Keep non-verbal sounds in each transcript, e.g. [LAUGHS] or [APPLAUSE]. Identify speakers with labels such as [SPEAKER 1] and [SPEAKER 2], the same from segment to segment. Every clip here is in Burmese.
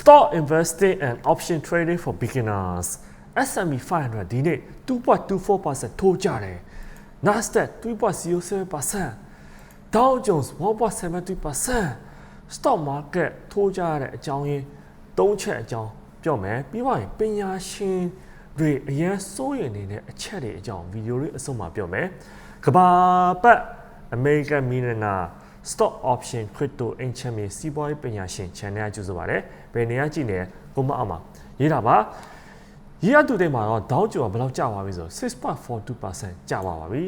[SPEAKER 1] Stock investing and option trading for beginners S&P 500ဒီနေ့2.24%ထိုးကြတယ် Nasdaq 3.07% Dow Jones 1.73% Stock market ထိုးကြရတဲ့အကြောင်းရင်း၃ချက်အကြောင်းပြောမယ်ပြီးပါရင်ပညာရှင်တွေအရင်စိုးရိမ်နေတဲ့အချက်တွေအကြောင်းဗီဒီယိုလေးအဆုံးမှာပြောမယ်ကဘာပတ် American Millionaire Stock Option Crypto အင်ချမ်းမြေစီးပွားရေးပညာရှင် channel ကကြိုဆိုပါတယ် ဘယ်နေရာကြည့်နေကိုမအောင်ပါရေးတာပါရေးရတူတဲ့မှာတော့ Dow Jones ကဘယ်လောက်ကျသွားပြီဆို6.42%ကျသွားပါပြီ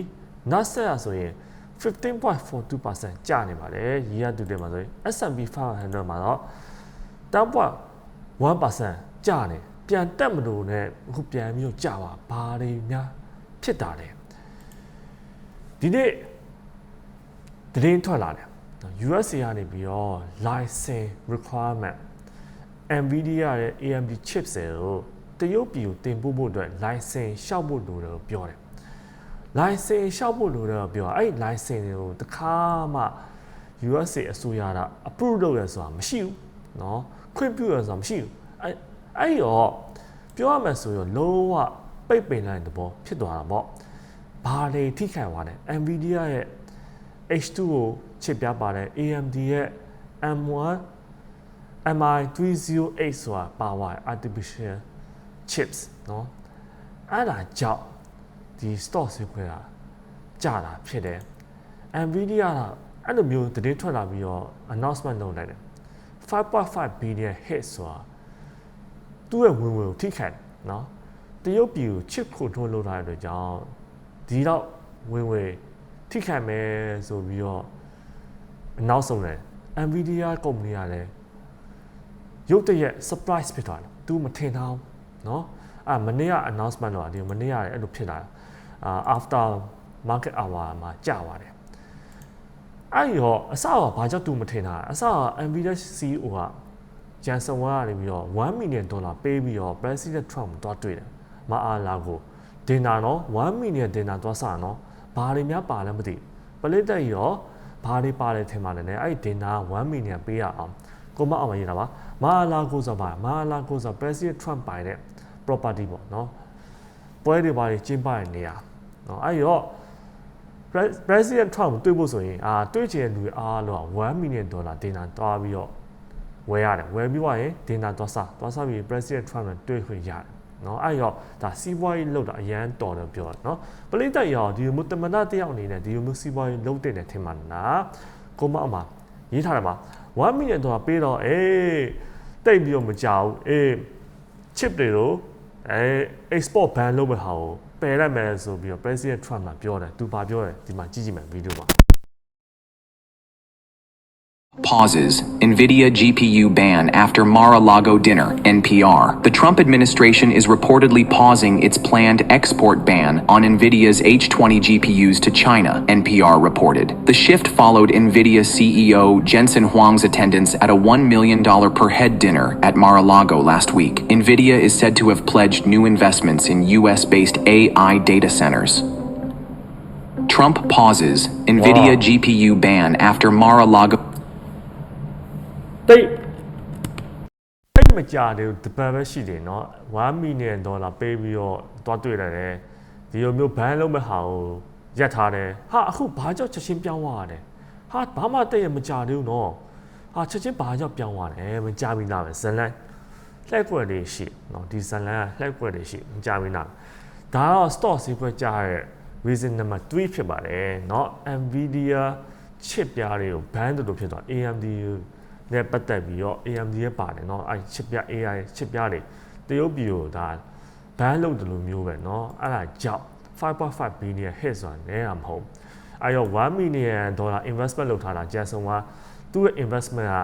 [SPEAKER 1] Nasdaq ဆိုရင်15.42%ကျနေပါတယ်ရေးရတူတဲ့မှာဆိုရင် S&P 500မှာတော့10.1%ကျနေပြန်တက်မလို့နဲ့အခုပြန်ပြီးတော့ကျပါဘာတွေများဖြစ်တာလဲဒီနေ့သတင်းထွက်လာတယ် USA ကနေပြီးတော့ license requirement Nvidia ရဲ့ AMD chips တွေကိုတရုတ်ပြည်ကိုတင်ပို့ဖို့အတွက် license ရှောက်ဖို့လိုတယ်လို့ပြောတယ် license ရှောက်ဖို့လိုတယ်လို့ပြောတာအဲ့ဒီ license တွေကိုတခါမှ USA အစိုးရက approve လုပ်ရဆိုတာမရှိဘူးเนาะခွင့်ပြုရဆိုတာမရှိဘူးအဲ့အဲ့တော့ပြောရမယ်ဆိုရင်လုံးဝပိတ်ပင်လိုက်တဲ့ဘောဖြစ်သွားတာပေါ့ဘာတွေထိခိုက်သွားလဲ Nvidia ရဲ့ H2 ကိုချစ်ပြပါတယ် AMD ရဲ့ M1 MI308 ဆိုတာပါဝါ artificial chips เนาะအဲ့ဒါကြောင့်ဒီ stock ဆွေးခွဲတာကြတာဖြစ်တယ် Nvidia ကအဲ့လိုမျိုးတည်ထွက်လာပြီးတော့ announcement လုပ်လိုက်တယ်5.5 billion hit ဆိုတာသူ့ရဲ့ဝင်ဝင်ကိုထိခိုက်တယ်เนาะတရုတ်ပြည်ကို chip ကိုထိုးလုပ်ထားတဲ့အတွက်ကြောင့်ဒီတော့ဝင်ဝင်ထိခိုက်မယ်ဆိုပြီးတော့အနောက်ဆုံးတယ် Nvidia ကုမ္ပဏီကလည်း ရုတ်တရက် surprise ဖြစ်သွားတယ်သူမထင်ထားဘူးเนาะအာမနေ့က announcement တော့ဒီမနေ့ကလည်းအဲ့လိုဖြစ်လာတာအာ after market hour မှာကြာသွားတယ်အဲ့ရောအစကဘာကြောင့်သူမထင်တာအစက Nvidia CEO ကဂျန်ဆန်ဝါကနေပြီးတော့1 million dollar ပေးပြီးတော့ President Trump တွားတွေ့တယ်မအားလာကိုဒင်နာနော်1 million ဒင်နာတွားစနော်ဘာတွေများပါလဲမသိပလိတက်ရောဘာတွေပါတယ်ထင်ပါလဲနဲ့အဲ့ဒီဒင်နာ1 million ပေးရအောင် ကိုမအောင်မရေးတာပါမာလာကိုဆိုပါမာလာကိုဆို President Trump ပိုင်တဲ့ property ပေါ့နော်ပွဲတွေပါကျင်းပတဲ့နေရာနော်အဲ့ရော President Trump တွေ့ဖို့ဆိုရင်အာတွေ့ချင်တဲ့လူတွေအားလုံး1 million dollar ဒေနာတွားပြီးတော့ဝယ်ရတယ်ဝယ်ပြီးွားရင်ဒေနာတွားစားတွားစားပြီး President Trump နဲ့တွေ့ခွင့်ရတယ်နော်အဲ့ရောဒါစီးပွားရေးလုပ်တာအရန်တော်တယ်ပြောတယ်နော်ပလိတက်ရောဒီလိုမျိုးတမနာတယောက်အနေနဲ့ဒီလိုမျိုးစီးပွားရေးလုပ်တဲ့တယ်ထင်မှလားကိုမအမရေးထားတယ်မှာ 1 million dollar ပေးတော့အေးတိတ်ပြီးတော့မကြောက်အေး chip တွေတော့အဲ export ban လုပ်မဲ့ဟာကိုပယ်လိုက်မယ်ဆိုပြီးတော့ President Trump ကပြောတယ်သူဘာပြောတယ်ဒီမှာကြည့်ကြည့်မယ်ဗီဒီယိုမှာ
[SPEAKER 2] Pauses. NVIDIA GPU ban after Mar a Lago dinner, NPR. The Trump administration is reportedly pausing its planned export ban on NVIDIA's H20 GPUs to China, NPR reported. The shift followed NVIDIA CEO Jensen Huang's attendance at a $1 million per head dinner at Mar a Lago last week. NVIDIA is said to have pledged new investments in US based AI data centers. Trump pauses. NVIDIA
[SPEAKER 1] Wow.
[SPEAKER 2] GPU ban after Mar a Lago.
[SPEAKER 1] တိတ်တိတ်မကြတယ်တပတ်ပဲရှိတယ်เนาะ1 million dollar ပေးပြီးတော့တွားတွေ့လိုက်တယ်ဒီလိုမျိုးဘန်လုံးမဲ့ဟာကိုရက်ထားတယ်ဟာအခုဘာကြောင့်ချက်ချင်းပြောင်းသွားရတယ်ဟာဘာမှတိတ်ရမကြသေးဘူးเนาะဟာချက်ချင်းဘာကြောင့်ပြောင်းသွားတယ်မကြပြီလားပဲဇလန်လှည့်ကွက်တွေရှိเนาะဒီဇလန်ကလှည့်ကွက်တွေရှိမကြပြီလားဒါတော့ stock ဈေးကွက်ကြားရဲ့ reason number 3ဖြစ်ပါတယ်เนาะ Nvidia chip ပြားတွေကို ban တူတူဖြစ်သွား AMD နဲ့ပတ်သက်ပြီးတော့ AMD ရဲ့ပါတယ်เนาะအဲ chip ပြ AI chip ပြတွေတရုတ်ပြည်ကိုဒါ ban လုပ်တယ်လို့မျိုးပဲเนาะအဲ့ဒါကြောင့်5.5 billion hit ဆိုတာနဲတာမဟုတ်အဲ့တော့1 million dollar investment လုပ်ထားတာဂျန်ဆန်ကသူ့ရဲ့ investment က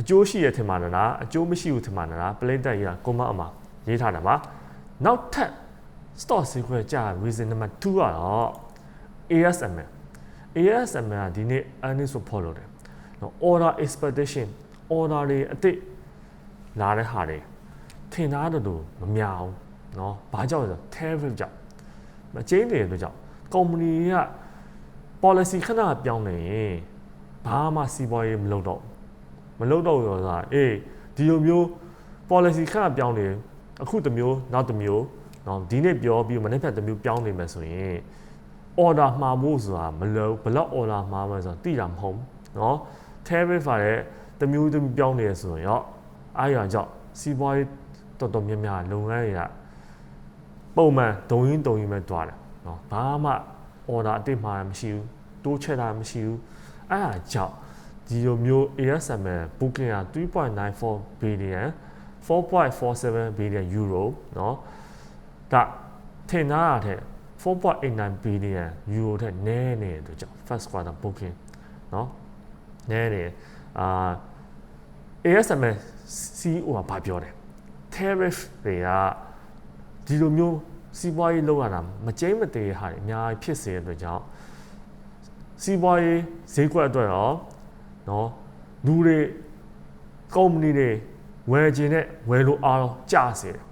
[SPEAKER 1] အကျိုးရှိရထင်ပါလားအကျိုးမရှိဘူးထင်ပါလား play တက်ရကိုမအမရေးထားတာပါနောက်ထပ် stock ဈေးကွက်ကြာ reason number 2ကတော့ ASML ASML ကဒီနေ့ earnings report လုပ်တယ် နော် order expectation order တွေအစ်စ်လာတဲ့ဟာတွေထင်သားတူမများဘူးနော်ဘာကြောင့်လဲဆိုတော့ tariff ကြောင့်မကျင်းတယ်လို့ကြောင့် company က policy ခဏပြောင်းနေရင်ဘာမှစီးပွားရေးမလုပ်တော့မလုပ်တော့ရောဆိုတာအေးဒီလိုမျိုး policy ခဏပြောင်းနေအခုတစ်မျိုးနောက်တစ်မျိုးနော်ဒီနေ့ပြောပြီးမနေ့ဖြတ်တစ်မျိုးပြောင်းနေမှာဆိုရင် order မှာဖို့ဆိုတာမလို့ဘလောက် order မှာမှာဆိုတာတိတာမဟုတ်နော် tariff ပါတဲ့တစ်မျိုးတစ်မျိုးပြောင်းနေရဆိုရင်ရောအားရကြောင့်စီးပွားရေးတော်တော်များများလုပ်ငန်းတွေကပုံမှန်ဒုံရင်းဒုံရင်းပဲတွားတယ်เนาะဘာမှ order အတိတ်မှာမရှိဘူးတိုးချက်တာမရှိဘူးအဲ့ဒါကြောင့်ဒီလိုမျိုး ASML booking က3.94 billion 4.47 billion euro เนาะဒါထင်သားရတဲ့4.89 billion euro တဲ့နည်းနေတဲ့အတွက်ကြောင့် first quarter booking เนาะ နည်းနေအာ ASML CEO ကဘာပြောတယ် tariff တွေကဒီလိုမျိုးစီးပွားရေးလောက်ရတာမကျိမ့်မသေးဟာတွေအများကြီးဖြစ်စေတဲ့အတွက်ကြောင့်စီးပွားရေးဈေးကွက်အတွက်ရောเนาะလူတွေကုမ္ပဏီတွေဝယ်ခြင်းနဲ့ဝယ်လို့အားလုံးကျစေတယ်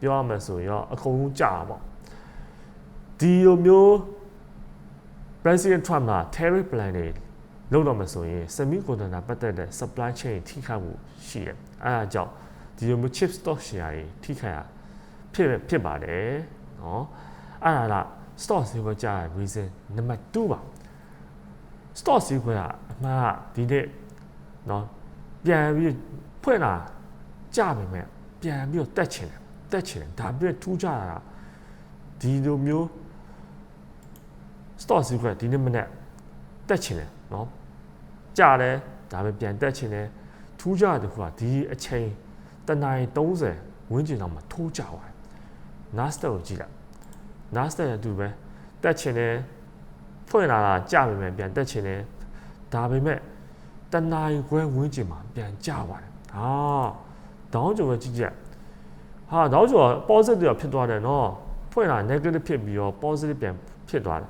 [SPEAKER 1] ပြောရမယ်ဆိုရင်ရောအကုန်လုံးကျတာပေါ့ဒီလိုမျိုး President Trump က tariff plan တွေ လုပ်တော့မှဆိုရင် semiconductor ပတ်သက်တဲ့ supply chain ထိခိုက်မှုရှိတယ်။အဲဒါကြောင့်ဒီလိုမျိုး chip stock share တွေထိခိုက်ရဖြစ်ဖြစ်ပါတယ်။နော်။အဲဒါလား stock ဈေးကွက်ကျတဲ့ reason number 2ပါ stock ဈေးကွက်ကအမှားဒီနေ့နော်ပြန်ပြီးဖွင့်လာကြပါမယ်ပြန်ပြီးတော့တက်ချင်တယ်တက်ချင်တယ်ဒါပြည့်ထူးကြတာဒီလိုမျိုး stock ဈေးကွက်ဒီနေ့မနေ့တက်ချင်တယ်နော် ကြတယ်ဒါပဲပြန်တက်ချင်တယ်ထူးကြတဲ့ခုကဒီအချိန်တနင်္လာ30ဝန်းကျင်တော့မှထိုးကြသွားတယ် Nasdaq ကိုကြည့်လိုက် Nasdaq ရတူပဲတက်ချင်တယ်ဖွင့်လာတာကြပါမယ်ပြန်တက်ချင်တယ်ဒါပေမဲ့တနင်္လာခွဲဝန်းကျင်မှာပြန်ကြသွားတယ်ဟာဒေါင်းကျော်ပဲကြည့်ကြဟာဒေါင်းကျော် positive ဖြစ်သွားတယ်နော်ဖွင့်လာ negative ဖြစ်ပြီးတော့ positive ပြန်ဖြစ်သွားတယ်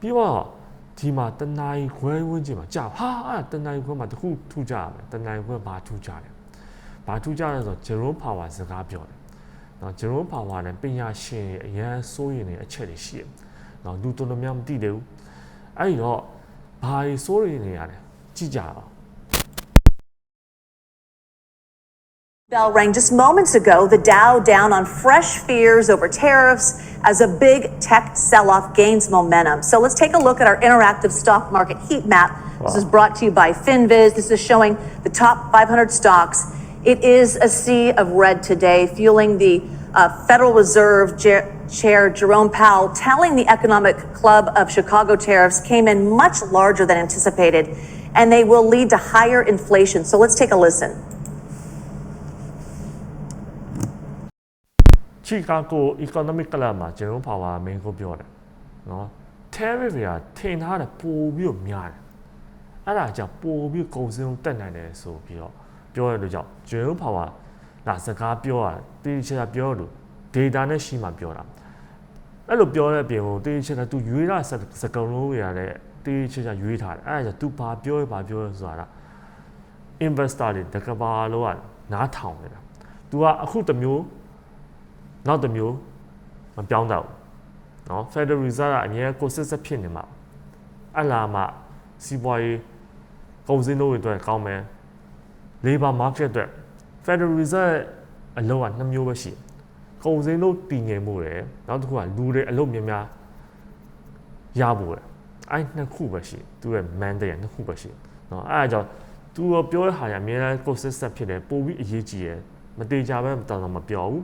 [SPEAKER 1] ပြီးတော့ ဒီမှာတနင်္လာခွဲဝန်းကျင်မှာကြာဟာအဲ့တနင်္လာခွဲမှာတခုထူးကြရမယ်တနင်္လာခွဲဘာထူးကြလဲဘာထူးကြလဲဆိုတော့ Jerome Power စကားပြောတယ်နော် Jerome Power နဲ့ပညာရှင်အရန်စိုးရင်တဲ့အချက်တွေရှိတယ်နော်လူတော်တော်များမသိသေးဘူးအဲ့ဒီတော့ဘာတွေစိုးရင်နေရလဲကြည့်ကြအောင်
[SPEAKER 3] Bell rang just moments ago, the Dow down on fresh fears over tariffs as a big tech sell off gains momentum. So let's take a look at our interactive stock market heat map. This is brought to you by FinViz. This is showing the top 500 stocks. It is a sea of red today, fueling the uh, Federal Reserve Jer- Chair Jerome Powell telling the Economic Club of Chicago tariffs came in much larger than anticipated, and they will lead to higher inflation. So let's take a listen.
[SPEAKER 1] ချီကာဂို economic club မှာကျွန်တော်ပါဝါမင်းကိုပြောတယ်နော် tariff တွေကထင်ထားတယ်ပို့ပြီးတော့များတယ်အဲ့ဒါကြောင့်ပို့ပြီးကုန်စည်တက်နိုင်တယ်ဆိုပြီးတော့ပြောရတဲ့ကြောင့်ကျွန်တော်ပါဝါဒါစကားပြောတာတေးချာပြောလို့ data နဲ့ရှိမှပြောတာအဲ့လိုပြောတဲ့အပြင်ကိုတေးချာသူရွေးတာစကုံလုံးတွေရတဲ့တေးချာရွေးထားတယ်အဲ့ဒါကြောင့် तू ဘာပြောရဘာပြောရဆိုတာ investor တွေတကဘာလို့ကနားထောင်နေတာ तू ကအခုတစ်မျိုး နောက်တစ်မျိုးမပြောင်းတော့ဘူးเนาะ Federal Reserve ကအများကိုစစ်စစ်ဖြစ်နေမှာအလားမှစီးပွားရေးကုန်စည်နှုန်းတွေအတွက်ကောင်းမယ် labor market အတွက် Federal Reserve အလုပ်ကနှစ်မျိုးပဲရှိတယ်ကုန်စည်နှုန်းတည်ငြိမ်မှုတယ်နောက်တစ်ခုကလူတွေအလုပ်များများရဖို့တယ်အဲ့နှစ်ခုပဲရှိတယ်သူရဲ့ mandate ကနှစ်ခုပဲရှိတယ်เนาะအဲ့ဒါကြောင့်သူပြောတဲ့ဟာကအများအားကိုစစ်စစ်ဖြစ်တယ်ပို့ပြီးအရေးကြီးတယ်မတေချာပဲတောင်တော့မပြောဘူး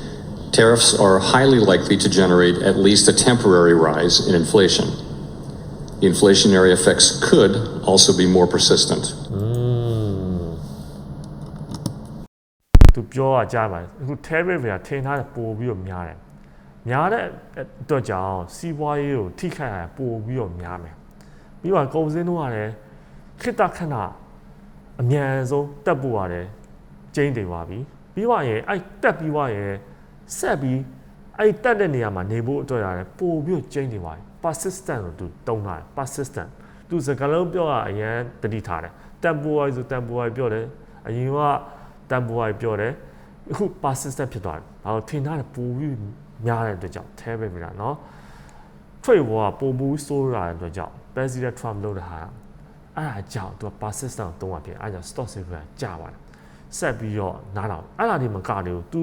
[SPEAKER 4] Tariffs are highly likely to generate at least a temporary rise in inflation. The inflationary effects could also be more persistent.
[SPEAKER 1] သူပြောတာကြားပါတယ်အခု tariff တွေကထင်ထားတယ်ပို့ပြီးတော့များတယ်များတဲ့အတွက်ကြောင့်စီးပွားရေးကိုထိခိုက်ရပို့ပြီးတော့များမယ်ပြီးတော့ကုန်စည်နှုန်းကလည်းခိတခဏအမြန်ဆုံးတက်ပို့ရတယ်ကျင်းတင်သွားပြီပြီးတော့ရင်အဲ့တက်ပြီးသွားရင် ဆက်ပြီးအဲ့တက်တဲ့နေရာမှာနေဖို့အတွက်ရတယ်ပို့ပြီးကျင်းနေပါ persistent လို့သူတုံးတာ persistent သူစကားလုံးပြောတာအရန်တတိထားတယ် temporary ဆို temporary ပြောတယ်အရင်က temporary ပြောတယ်အခု persistent ဖြစ်သွားတယ်ဘာလို့ထင်ထားတယ်ပို့ပြီးများတဲ့အတွက်ကြောင့် terrible ပြီလားเนาะ trade war ကပုံမှုဆိုးရတဲ့အတွက်ကြောင့် President Trump လုပ်တာဟာအဲ့ဒါကြောင့်သူက persistent တုံးရဖြစ်အဲ့ဒါကြောင့် stock market ကကျသွားတယ်ဆက်ပြီးတော့နားတော့အဲ့ဒါဒီမကတယ် तू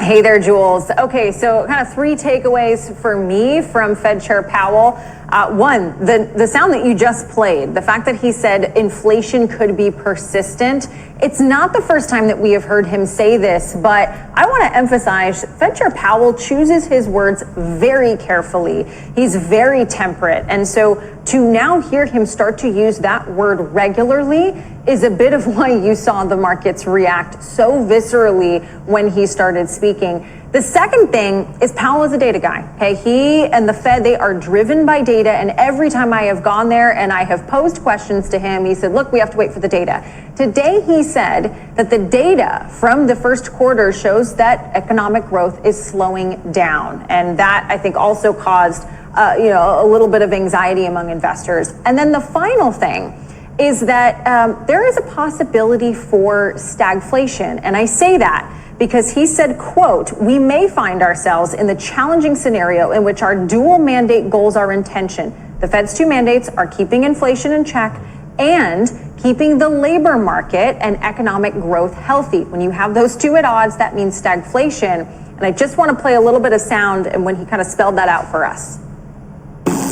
[SPEAKER 5] Hey there, Jules. Okay, so kind of three takeaways for me from Fed Chair Powell. Uh, one, the, the sound that you just played, the fact that he said inflation could be persistent. It's not the first time that we have heard him say this, but I want to emphasize Fed Chair Powell chooses his words very carefully. He's very temperate. And so to now hear him start to use that word regularly is a bit of [LAUGHS] why you saw the markets react so viscerally when he started speaking. The second thing is Powell is a data guy. Okay, he and the Fed they are driven by data, and every time I have gone there and I have posed questions to him, he said, "Look, we have to wait for the data." Today he said that the data from the first quarter shows that economic growth is slowing down, and that I think also caused uh, you know a little bit of anxiety among investors. And then the final thing is that um, there is a possibility for stagflation. And I say that because he said, quote, we may find ourselves in the challenging scenario in which our dual mandate goals are in tension. The Fed's two mandates are keeping inflation in check and keeping the labor market and economic growth healthy. When you have those two at odds, that means stagflation. And I just want to play a little bit of sound and when he kind of spelled that out for us.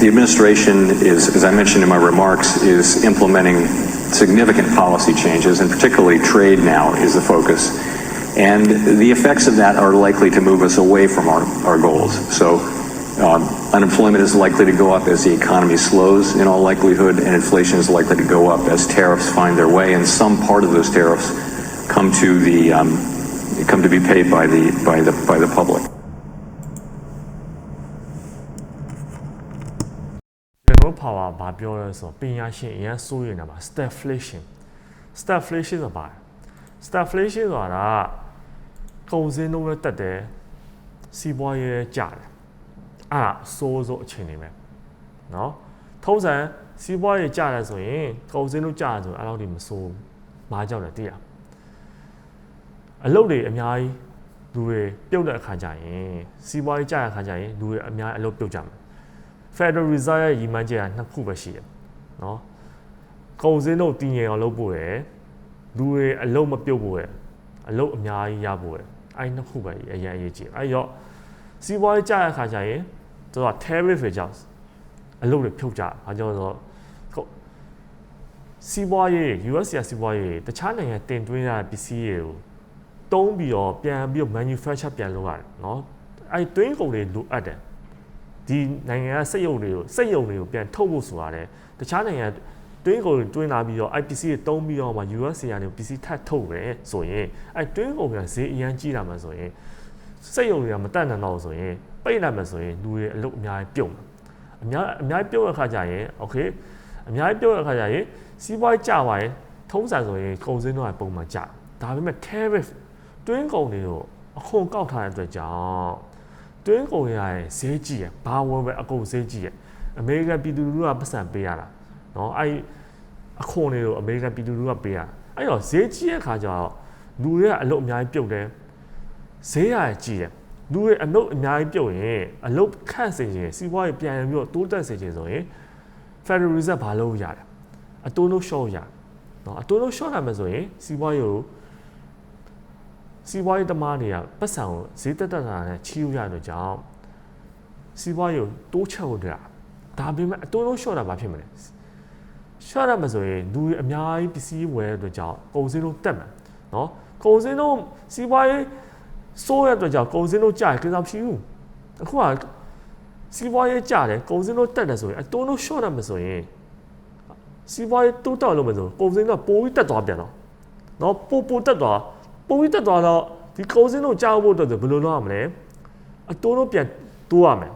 [SPEAKER 4] The administration is, as I mentioned in my remarks, is implementing significant policy changes, and particularly trade now is the focus And the effects of that are likely to move us away from our, our goals. So um, unemployment is likely to go up as the economy slows in all likelihood, and inflation is likely to go up as tariffs find their way, and some part of those tariffs come to the um, come to be paid by the by the by the public.
[SPEAKER 1] ကျွန်တော် power ဘာပြောလဲဆိုတော့ပညာရှင်အရင်စိုးရိမ်တာပါ stagflation stagflation ဆိုတာပါ stagflation ဆိုတာ ကကုန်စည်နှုန်းနဲ့တက်တယ်စီးပွားရေးလည်းကျတယ်အဲ့ဒါအဆိုးဆုံးအခြေအနေပဲเนาะထုံးစံစီးပွားရေးကျတယ်ဆိုရင်ကုန်စည်နှုန်းကျတယ်ဆိုရင်အဲ့လောက်ဒီမဆိုးမားကြောက်တယ်သိရအလုပ်တွေအများကြီးလူတွေပြုတ်တဲ့အခါကျရင်စီးပွားရေးကျတဲ့အခါကျရင်လူတွေအများကြီးအလုပ်ပြုတ်ကြမယ် Federal Reserve ရဲ့ရည်မှန်းချက်ကနှစ်ခုပဲရှိတယ်เนาะကုန်စည်နှုန်းတည်ငြိမ်အောင်လုပ်ဖို့ရယ်လူတွေအလုပ်မပြုတ်ဖို့ရယ်အလုပ်အများကြီးရဖို့ရယ် အဲ့နှစ်ခုပဲအရင်အရေးကြီးအဲ့ရောစီးပွားရေးကျတဲ့အခါကျရင်သူက tariff တွေကြောင့်အလုပ်တွေဖြုတ်ကြဘာကြောင့်လဲဆိုတော့စီးပွားရေး US ရစီးပွားရေးတခြားနိုင်ငံတင်သွင်းရတဲ့ပစ္စည်းတွေကိုတုံးပြီးတော့ပြန်ပြီးတော့ manufacture ပြန်လုပ်ရတယ်เนาะအဲ့တွင်းကုန်တွေလိုအပ်တယ် ဒီနိုင်ငံကစက်ရုံတွေကိုစက်ရုံတွေကိုပြန်ထုတ်ဖို့ဆိုရတယ်တခြားနိုင်ငံ တွင်းကုန်တွေတွင်းလာပြီးတော့ IPC တွေတုံးပြီးတော့မှ US ဆီကနေ PC ထပ်ထုတ်တယ်ဆိုရင်အဲတွင်းကုန်ကဈေးအရန်ကြီးလာမှဆိုရင်စက်ရုံတွေကမတက်နိုင်တော့ဆိုရင်ပိတ်လိုက်မှဆိုရင်လူတွေအလုပ်အများကြီးပြုတ်မှာအများအများကြီးပြုတ်တဲ့ခါကျရင် okay အများကြီးပြုတ်တဲ့ခါကျရင်စီးပွားရေးကျသွားရင်ထုံးစံဆိုရင်ကုန်စည်နှုန်းကပုံမှန်ကျဒါပေမဲ့ tariff တွင်းကုန်တွေကိုအခွန်ကောက်ထားတဲ့အတွက်ကြောင့် တွင်းကုန်ရရဲ့ဈေးကြီးရဘာဝယ်ပဲအကုန်ဈေးကြီးရအမေရိကန်ပြည်သူလူထုကပတ်စံပေးရတာเนาะအဲ့ အခွန်တွေကိုအမေရိကန်ပြည်သူလူထုကပေးရအဲ့တော့ဈေးကြီးတဲ့ခါကျတော့လူတွေကအလုပ်အများကြီးပြုတ်တယ်ဈေးရကြီးရလူတွေအလုပ်အများကြီးပြုတ်ရင်အလုပ်ခန့်စေခြင်းစီးပွားရေးပြန်ပြီးတော့တိုးတက်စေခြင်းဆိုရင် Federal Reserve ဘာလုပ်ရတယ်အတိုးလို့ short ရเนาะအတိုးလို့ short ရမယ်ဆိုရင်စီးပွားရေးကိုစီးပွားရေးသမားတွေကပတ်စံကိုဈေးတက်တက်တာနဲ့ချီးယူရတဲ့ကြောင့်စီးပွားရေးကိုတိုးချက်ဖို့တာဒါပေမဲ့အတိုးလုံး short တာဘာဖြစ်မလဲ ရှာရမှာဆိုရင်လူအများကြီးပစ္စည်းဝယ်တဲ့အတွက်ကြောင့်ကုန်စည်လုံးတက်မှာနော်ကုန်စည်လုံးစီးပွားရေးစိုးရတဲ့အတွက်ကြောင့်ကုန်စည်လုံးကျရင်ကိစ္စမရှိဘူးအခုကစီးပွားရေးကျတယ်ကုန်စည်လုံးတက်တယ်ဆိုရင်အတုံးလုံး short ရမှာဆိုရင်စီးပွားရေးတိုးတက်လို့မဆိုကုန်စည်ကပိုပြီးတက်သွားပြန်တော့နော်ပိုပိုတက်သွားပိုပြီးတက်သွားတော့ဒီကုန်စည်လုံးကျဖို့အတွက်ဘယ်လိုလုပ်ရမလဲအတုံးလုံးပြန်တိုးရမယ်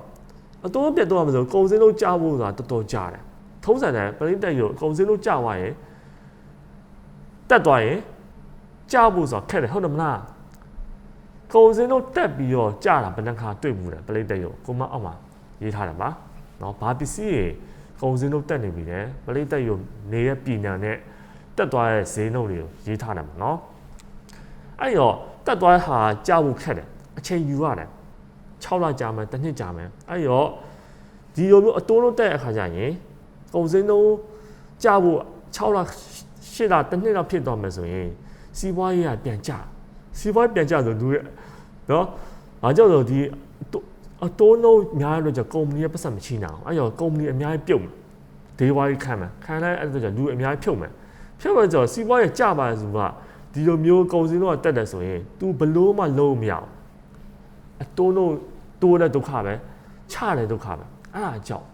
[SPEAKER 1] အတုံးလုံးပြန်တိုးရမှာဆိုကုန်စည်လုံးကျဖို့ဆိုတာတော်တော်ကြတယ် ထုံးစံတိုင်းပရိသတ်ရောအကုန်စင်းလို့ကြာသွားရင်တက်သွားရင်ကြာဖို့ဆိုတာခက်တယ်ဟုတ်တယ်မလားကုံစင်းတို့တက်ပြီးတော့ကြာတာဘယ်နှခါတွေ့မှုလဲပရိသတ်ရောကိုမအောင်မှာရေးထားတယ်ပါနော်ဘာပစ္စည်းတွေကုံစင်းတို့တက်နေပြီလဲပရိသတ်ရောနေတဲ့ပြည်ညာနဲ့တက်သွားတဲ့ဈေးနှုန်းတွေကိုရေးထားတယ်ပါနော်အဲ့တော့တက်သွားဟာကြာဖို့ခက်တယ်အချိန်ယူရတယ်6လကြာမယ်တစ်နှစ်ကြာမယ်အဲ့တော့ဒီလိုမျိုးအတိုးလို့တက်တဲ့အခါကျရင် ကုန်စင်းတို့ကြာဖို့6လ8လတစ်နှစ်လောက်ဖြစ်သွားမယ်ဆိုရင်စီးပွားရေးကပြန်ကျစီးပွားရေးပြန်ကျဆိုလူရဲ့နော်။အားကြောင့်ဆိုဒီအတိုးနှုန်းများလို့ကြောင့်ကုမ္ပဏီရဲ့ပတ်စံမချိနိုင်အောင်။အဲ့တော့ကုမ္ပဏီအများကြီးပြုတ်မယ်။ဒေဝါကြီးခံမယ်။ခံလိုက်အဲ့ဒါကြောင့်လူအများကြီးဖြုတ်မယ်။ဖြုတ်မယ်ဆိုတော့စီးပွားရေးကျပါဆိုကဒီလိုမျိုးကုန်စည်တော့တက်တယ်ဆိုရင် तू ဘလို့မှလုံးမရအောင်။အတိုးနှုန်းတိုးတဲ့ဒုက္ခပဲချတဲ့ဒုက္ခပဲ။အဲ့ဒါကြောင့်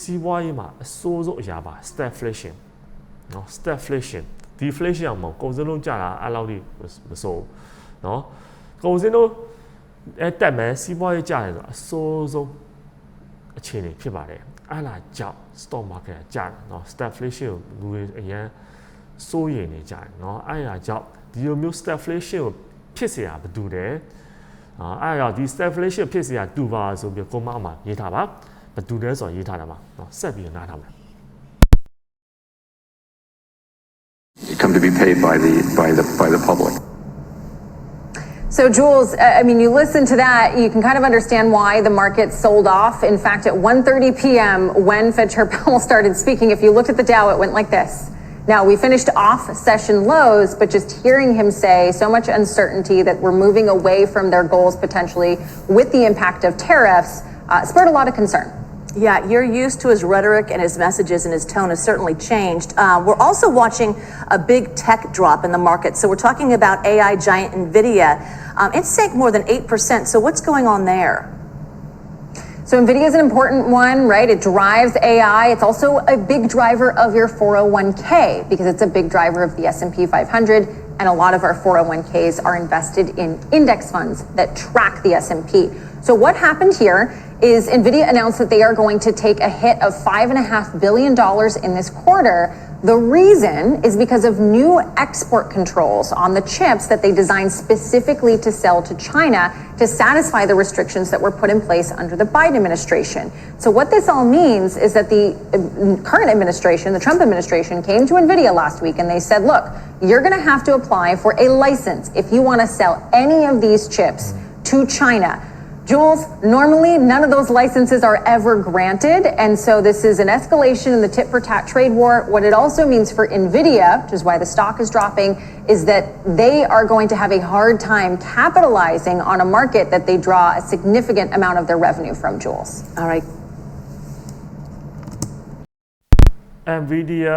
[SPEAKER 1] စီးပွားရေးမှာအဆိုးဆုံးအရာပါ stagflation နော် stagflation deflation အောင်မဟုတ်ကုန်စည်လုံးကျတာအဲ့လောက်ထိမဆိုးဘူးနော် ကုန်စည်တို့အဲတက်မယ်စီးပွားရေးကျတယ်ဆိုတော့အစိုးဆုံးအခြေအနေဖြစ်ပါတယ်အဲ့ဒါကြောင့် stock market ကကျတယ်เนาะ stagflation ကိုလူတွေအရင်စိုးရိမ်နေကြတယ်เนาะအဲ့ဒါကြောင့်ဒီလိုမျိုး stagflation ကိုဖြစ်เสียဘာတူတယ်အာအဲ့ဒါကြောင့်ဒီ stagflation ဖြစ်เสียတူပါဆိုပြီးကိုမအမှာရေးထားပါ ဘသူလဲဆိုတာရေးထားတာပါနော်ဆက်ပြီးနားထားမယ်
[SPEAKER 6] come to be paid by the by the by the public
[SPEAKER 5] So, Jules, uh, I mean, you listen to that, you can kind of understand why the market sold off. In fact, at 1.30 p.m., when Fed Chair [LAUGHS] Powell started speaking, if you looked at the Dow, it went like this. Now, we finished off session lows, but just hearing him say so much uncertainty that we're moving away from their goals potentially with the impact of tariffs uh, spurred a lot of concern.
[SPEAKER 3] Yeah, you're used to his rhetoric and his messages, and his tone has certainly changed. Uh, we're also watching a big tech drop in the market. So we're talking about AI giant NVIDIA. Um, it sank more than 8%. So what's going on there?
[SPEAKER 5] So Nvidia is an important one, right? It drives AI. It's also a big driver of your 401k because it's a big driver of the S&P 500 and a lot of our 401ks are invested in index funds that track the S&P. So what happened here is Nvidia announced that they are going to take a hit of $5.5 billion in this quarter. The reason is because of new export controls on the chips that they designed specifically to sell to China to satisfy the restrictions that were put in place under the Biden administration. So what this all means is that the uh, current administration, the Trump administration, came to Nvidia last week and they said, look, you're going to have to apply for a license if you want to sell any of these chips to China. Jules, normally none of those licenses are ever granted. And so this is an escalation in the tit for tat trade war. What it also means for NVIDIA, which is why the stock is dropping, is that they are going to have a hard time capitalizing on a market that they draw a significant amount of their revenue from, Jules.
[SPEAKER 3] All right.
[SPEAKER 1] NVIDIA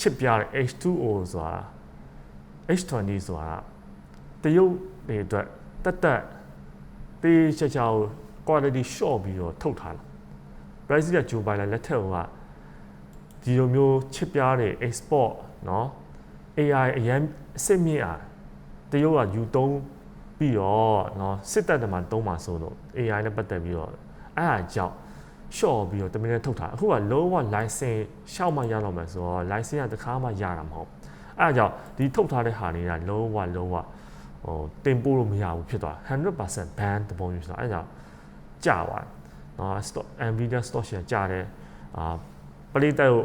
[SPEAKER 1] ချစ်ပြတဲ့ H2O ဆိုတာ H20 ဆိုတာတရုတ်တွေအတွက်တက်တက် တေးချာချာကို quality short ပြီးတော့ထုတ်ထားတာ Brazil ကဂျိုဘိုင်လာလက်ထက်ကဒီလိုမျိုးချစ်ပြတဲ့ export เนาะ AI အရင်အစစ်မြင့်အားတရုတ်ကယူသုံးပြီးတော့เนาะစစ်တပ်တမန်သုံးမှာဆိုတော့ AI နဲ့ပတ်သက်ပြီးတော့အဲ့အကြောင့် short ပြီးတော့တမင်နဲ့ထုတ်ထားအခုကလုံးဝ license ရှောက်မှရတော့မယ်ဆိုတော့ license ကတစ်ခါမှရတာမဟုတ်အဲ့အကြောင့်ဒီထုတ်ထားတဲ့ဟာတွေကလုံးဝလုံးဝ ဟိုတင်ပို့လို့မရဘူးဖြစ်သွား100% ban တပုံမျိုးဆိုတော့အဲ့ကြောင့်ကြာသွားတယ်နော် stock Nvidia stock share ကြာတယ်အာပရိသတ်ကို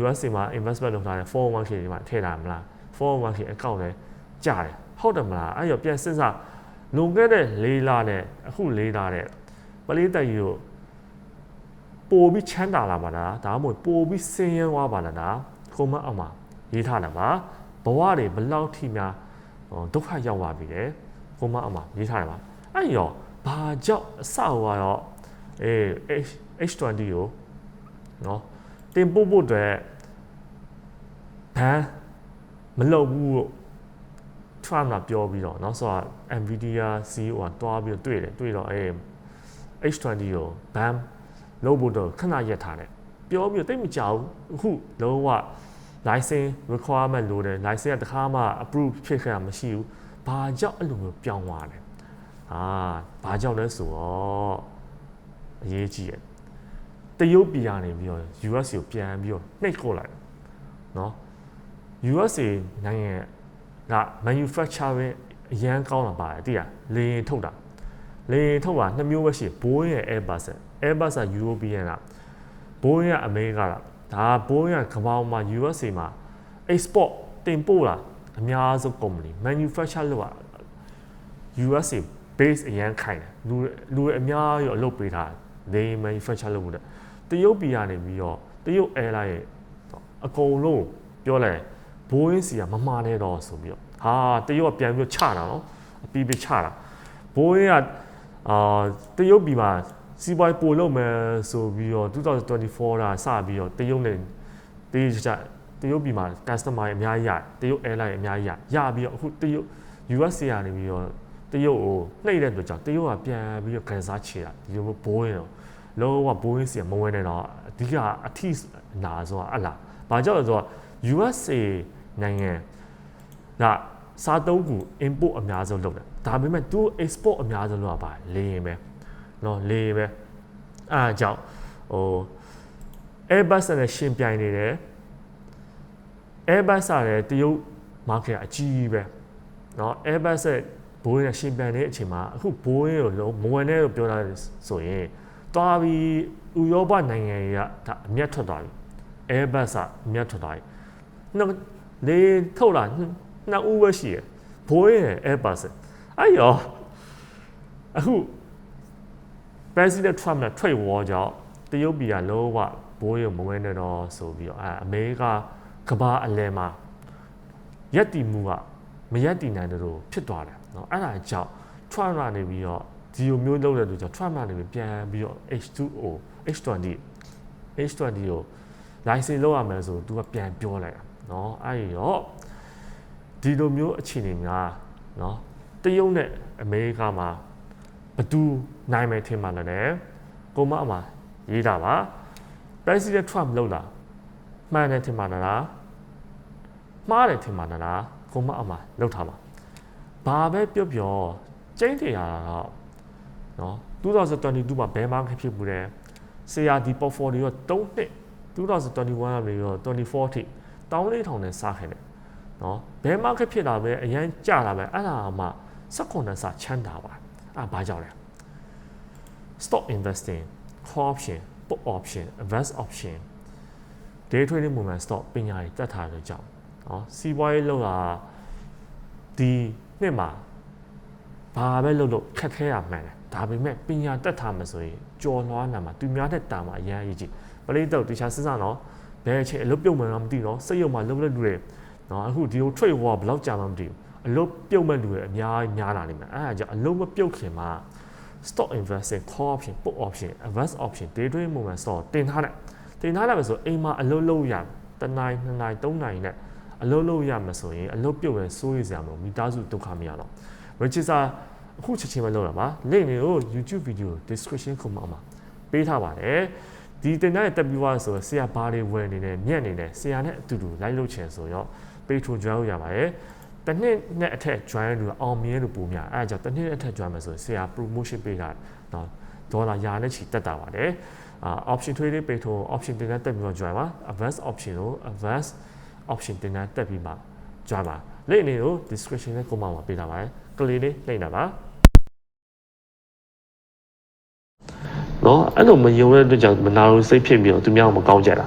[SPEAKER 1] US မှာ investment လုပ်ထားတဲ့ 401k တွေမှာထည့်တာမလား 401k account လည်းကြာတယ်ဟုတ်တယ်မလားအဲ့ရောပြန်စဉ်းစားလွန်ခဲ့တဲ့၄လနဲ့အခု၄လနဲ့ပရိသတ်ကြီးကိုပို့ပြီးချမ်းသာလာပါလားဒါမှမဟုတ်ပို့ပြီးဆင်းရဲသွားပါလားဒါကိုမအောင်မှာရေးထားတာပါဘဝတွေဘလောက်ထိများဟို ဒုက္ခရောက်လာပြီလေဘုမအမရေးထားတယ်ပါအဲ့ရောဘာကြောင့်အစကတော့အေ H20 ကိုနော်တင်ပို့ဖို့အတွက်ဘန်မလုပ်ဘူးလို့ Trump ကပြောပြီးတော့နော်ဆိုတော့ Nvidia CEO ကတွားပြီးတော့တွေ့တယ်တွေ့တော့အဲ H20 ကိုဘန်လုပ်ဖို့တော့ခဏရက်ထားတယ်ပြောပြီးတော့တိတ်မကြောက်ဘူးအခုလုံးဝ license requirement လို့တယ် license ကတခါမှ approve ဖြစ်ခဲ့တာမရှိဘူးဘာကြောင့်အဲ့လိုမျိုးပြောင်းသွားလဲအာဘာကြောင့်လဲဆိုတော့အရေးကြီးတယ်တရုတ်ပြည်ကနေပြီးတော့ US ကိုပြန်ပြီးတော့နှိပ်ခို့လိုက်တယ်နော် USA နိုင်ငံက manufacture ပဲအရန်ကောင်းတာပါတယ်တိရလေရင်ထုတ်တာလေရင်ထုတ်တာနှစ်မျိုးပဲရှိတယ် Boeing ရဲ့ Airbus ရဲ့ Airbus က European က Boeing ကအမေရိကက ဒါ Boeing ကကမ္ဘာပေါ်မှာ USA မှာ export တင်ပို့တာအများဆုံး company manufacture လုပ်တာ USA base အရန်ခိုင်တယ်လူလူတွေအများကြီးအလုပ်ပေးထားတယ်လေ manufacture လုပ်ဖို့တဲ့တရုတ်ပြည်ကနေပြီးတော့တရုတ် airline ရဲ့အကုန်လုံးပြောလိုက်ဘိုးင်းစီကမမှားနေတော့ဆိုပြီးတော့ဟာတရုတ်ကပြန်ပြီးတော့ချတာနော်အပီးပီးချတာဘိုးင်းကအာတရုတ်ပြည်မှာ စီးပွားရေးပို့လုပ်မယ်ဆိုပြီးတော့2024တာစပြီးတော့တရုတ်နဲ့တရုတ်ချတရုတ်ပြည်မှာ customer တွေအများကြီးရတယ်တရုတ် airline အများကြီးရရပြီးတော့အခုတရုတ် US ကနေပြီးတော့တရုတ်ကိုနှိပ်တဲ့အတွက်ကြောင့်တရုတ်ကပြန်ပြီးတော့ကန်စားချေတာဒီလိုမျိုးဘိုးရင်တော့လောကဘိုးရင်စီမဝင်နေတော့အဓိကအထိနာဆိုတာအလားဘာကြောင့်လဲဆိုတော့ USA နိုင်ငံကစားသုံးကူ import အများဆုံးလုပ်တယ်ဒါပေမဲ့သူ export အများဆုံးလုပ်တာပါလေရင်ပဲ เนาะလေရင်ပဲအဲအကြောင်းဟို Airbus နဲ့ရှင်ပြိုင်နေတယ် Airbus ကလည်းတရုတ် market ကအကြီးကြီးပဲเนาะ Airbus ရဲ့ Boeing နဲ့ရှင်ပြိုင်နေတဲ့အချိန်မှာအခု Boeing ကိုလုံးမဝင်နဲ့လို့ပြောတာဆိုရင်တွားပြီးဥရောပနိုင်ငံတွေကဒါအမျက်ထွက်သွားပြီ Airbus ကအမျက်ထွက်သွားပြီနောက်လေထုတ်လာနှစ်ဦးပဲရှိရယ် Boeing နဲ့ Airbus အဲ့ရောအခု President Trump နဲ့ trade war ကြောင့်တရုတ်ပြည်ကလုံးဝဘိုးရုံမဝဲနဲ့တော့ဆိုပြီးတော့အဲအမေရိကကဘာအလဲမှာရက်တီမှုကမရက်တီနိုင်တဲ့လို့ဖြစ်သွားတယ်เนาะအဲ့ဒါကြောင့် Trump ကနေပြီးတော့ဒီလိုမျိုးလုပ်တဲ့လူကြောင့် Trump ကနေပြီးပြန်ပြီးတော့ H2O H20 H20 ကို license လောက်ရမယ်ဆိုသူကပြန်ပြောလိုက်တာเนาะအဲ့ဒီတော့ဒီလိုမျိုးအခြေအနေများเนาะတရုတ်နဲ့အမေရိကမှာ ဘသူနိုင်မယ်ထင်ပါလဲကိုမအမရေးတာပါ President Trump လောက်လာမှန်တယ်ထင်ပါလားမှားတယ်ထင်ပါလားကိုမအမလောက်ထားပါဘာပဲပြောပြောကျင်းတင်ရတာတော့နော်2022မှာဘယ်မှာဖြစ်မှုလဲဆရာဒီ portfolio ရော3နှစ်2021ကနေရော24ထိ14000နဲ့စခဲ့တယ်နော်ဘယ်မှာဖြစ်တာပဲအရန်ကြတာပဲအဲ့ဒါမှ16နဲ့စချမ်းတာပါ အဲဘာကြောင့်လဲ stop investing call option put option advance option day trading movement stop ပညာတွေတတ်ထားတဲ့ကြောင့်နော်စီးပွားရေးလောက်တာဒီနှစ်မှာဘာပဲလုပ်လို့ခက်ခဲရမှန်းတယ်ဒါပေမဲ့ပညာတတ်ထားမှဆိုရင်ကြော်လွှားနိုင်မှာသူများတဲ့တာမှာအရင်အရေးကြီးပလေးတော့တခြားစဉ်းစားတော့ဘယ်အချိန်အလုပ်ပြုတ်မှန်းတော့မသိတော့စိတ်ရုံမှာလုပ်လို့လူတွေနော်အခုဒီကို trade war ဘယ်လောက်ကြာမှမသိဘူး အလုပ်ပြုတ်မဲ့လူတွေအများကြီးများလာနေမှာအဲဒါကြောင့်အလုပ်မပြုတ်ခင်မှာ stock investing call option put option advance option day trading movement stock တင်ထားတယ်တင်ထားတယ်ဆိုအိမ်မှာအလုပ်လုပ်ရတနိုင်နှစ်နိုင်သုံးနိုင်နဲ့အလုပ်လုပ်ရမှာဆိုရင်အလုပ်ပြုတ်ရင်စိုးရိမ်စရာမလိုမိသားစုဒုက္ခမရတော့ register အခုချက်ချင်းပဲလုပ်တာပါ link တွေကို YouTube video description ခုမှာမှာပေးထားပါတယ်ဒီတင်တဲ့တက်ပြီးွားဆိုဆရာဘာတွေဝယ်နေတယ်ညက်နေတယ်ဆရာနဲ့အတူတူ live လုပ်ချင်ဆိုတော့ page to join ရပါတယ် တစ်နှစ်နဲ့အထက် join လို့အောင်မြင်လို့ပုံများအဲဒါကြောင့်တစ်နှစ်နဲ့အထက် join မယ်ဆိုရင်ဆရာ promotion ပေးတာနော်ဒေါ်လာရာနဲ့ချီတက်တာပါတယ်အာ option trading page to option တင်တဲ့တက်ပြီးတော့ join ပါ advance option ကို advance option တင်တဲ့တက်ပြီးမှ join ပါ link တွေကို description နဲ့ကိုမမှာပေးထားပါတယ်ကလေးလေးနှိပ်တာပါနော်အဲ့လိုမယုံတဲ့အတွက်ကြောင့်မနာလို့စိတ်ဖြစ်ပြီးတော့သူများမကောင်းကြတာ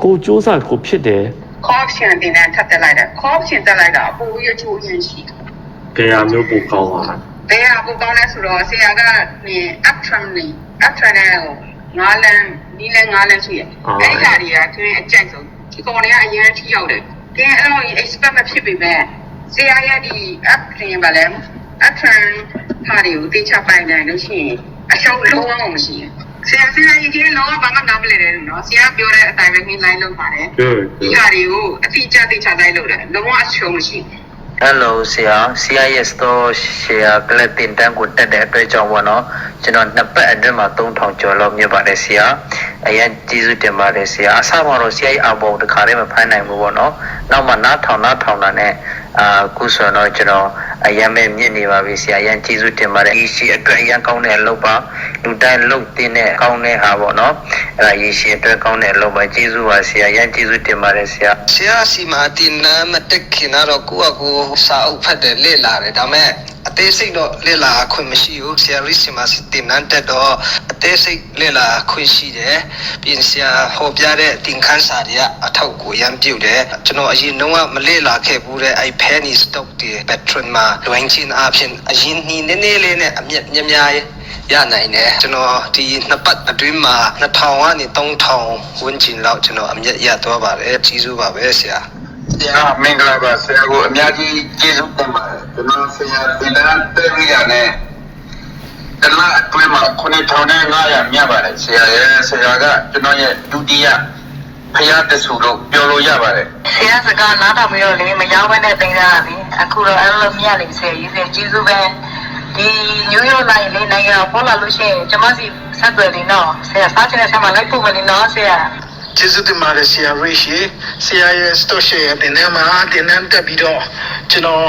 [SPEAKER 1] ကိုစူးစမ်းကိုဖြစ်တယ်
[SPEAKER 7] call option တင်တဲ့ထပ်တက်လိုက်တယ် call option တက်လိုက်တာအပူရချိုးရင်းရှိတယ်
[SPEAKER 1] ကြရမျိုးပိုကောင်းပါလား။
[SPEAKER 7] တရားကိုကောင်းလဲဆိုတော့ဆရာကနင် up trend နေ up trend နဲ့ဟိုငါးလန်းဒီလန်းငါးလန်းရှိရ။အဲ့ဒီဟာတွေကသူရဲ့အကြိုက်ဆုံးဒီကောင်တွေကအရင်ထိရောက်တယ်။ကဲအဲ့လို expect မဖြစ်ပေမဲ့ဆရာရဲ့ဒီ up trend ပါလဲ up trend ဟာတွေကိုတေချပိုင်နိုင်လို့ရှိရင်အရှုံးလုံးဝမရှိဘူး။ ဆရာဆရာကြီးကလုံးဝဘာမှနားမလည်တယ်နော်။ဆရာပြောတဲ့အတိုင်းပဲ line လုပ်ပါတယ်။
[SPEAKER 1] ဟုတ်
[SPEAKER 7] ဒီဟာတွေကိုအတိအကျသိချတိုင်းလုပ်တယ်လုံးဝအရှုံးမရှိဘူး
[SPEAKER 8] Hello ဆရာ CIS store share ကလပ်တင်တန်းကိုတက်တဲ့အတွက်ကြောင့်ပေါ့နော်ကျွန်တော်နှစ်ပတ်အတွင်းမှာ3000ကျော်လောက်မြတ်ပါတယ်ဆရာအရင်ကျေးဇူးတင်ပါတယ်ဆရာအစမှာတော့ CI အဘောတခါတည်းမဖမ်းနိုင်ဘူးပေါ့နော်နောက်မှနားထောင်နားထောင်တာနဲ့အာခုဆိုတော့ကျွန်တော် အရင်မဲ့မြင့်နေပါပြီဆရာအရင်ကျေးဇူးတင်ပါတယ်ဒီရှိအတွက်အရင်ကောင်းတဲ့အလုပ်ပါလူတိုင်းလုပ်တင်တဲ့ကောင်းတဲ့ဟာပေါ့နော်အဲ့ဒါရေရှိအတွက်ကောင်းတဲ့အလုပ်ပါကျေးဇူးပါဆရာအရင်ကျေးဇူးတင်ပါတယ်ဆရာ
[SPEAKER 9] ဆရာစီမာတင်နာမတက်ခင်တော့ကိုယ့်အကိုစာအုပ်ဖတ်တယ်လေ့လာတယ်ဒါပေမဲ့အသေးစိတ်တော့လေ့လာခွင့်မရှိဘူးဆရာရစ်စီမာတင်နန်းတက်တော့အသေးစိတ်လေ့လာခွင့်ရှိတယ်ပြင်ဆရာဟောပြတဲ့တင်ခန်းစာတွေကအထောက်ကိုရမ်းပြုတ်တယ်ကျွန်တော်အရင်တော့မလေ့လာခဲ့ဘူးတဲ့အဲ့ penny stock တွေ patron မှာလွင်ချင်းအဖြစ်အရင်နီးနည်းနည်းလေးနဲ့အမြက်များများရနိုင်တယ်ကျွန်တော်ဒီနှစ်ပတ်အတွင်းမှာ2000ကနေ3000ဝန်းကျင်လောက်ကျွန်တော်အမြက်ရသွားပါတယ်ကြီးစုပါပဲဆရာ
[SPEAKER 6] ဆရာမင်္ဂလာပါဆရာကိုအများကြီးကျေးဇူးတင်ပါတယ်ကျွန်တော်ဆရာတင်တန်းတက်ရရနဲ့တလားအတွင်းမှာ9500မြတ်ပါတယ်ဆရာရဲ့ဆရာကကျွန်တော်ရဲ့ဒုတိယ ဖျားတဆူလို့ပြောလို့ရပါတယ်
[SPEAKER 7] ဆရာစကားနားထောင်ပြီးတော့လေမရောက်ဘဲနဲ့တင်ကြတာလေအခုတော့အဲ့လိုမြတ်လေဆရာကြီးဆရာကျေးဇူးပဲဒီညိုးရိုးလိုက်လေနိုင်ငံပေါ်လာလို့ရှိရင်ကျမစီဆက်သွယ်နေတော့ဆရာစားချင်တဲ့ဆရာမလိုက်ဖို့မနေတော့ဆရာ
[SPEAKER 9] ကျေးဇူးတင်ပါတယ်ဆရာရိရှိဆရာရဲ့ store share တင်နေမှာတင်နေတက်ပြီးတော့ကျွန်တော်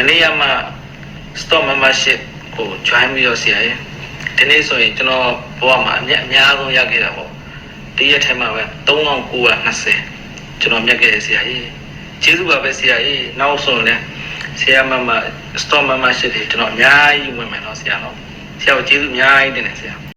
[SPEAKER 10] မနေ့ကမှ store membership ကို join ပြီးတော့ဆရာရဲ့ဒီနေ့ဆိုရင်ကျွန်တော်ဘဝမှာအမြတ်အများဆုံးရခဲ့တာပေါ့ဒီရက်ထဲမှာပဲ3920ကျွန်တော်မြတ်ခဲ့တဲ့ဆရာကြီးကျေးဇူးပါပဲဆရာကြီးနောက်ဆိုရင်လည်းဆရာမမ store membership တွေကျွန်တော်အများကြီးဝင်မယ်တော့ဆရာတော့ဆရာကိုကျေးဇူးအများကြီးတင်တယ်ဆရာ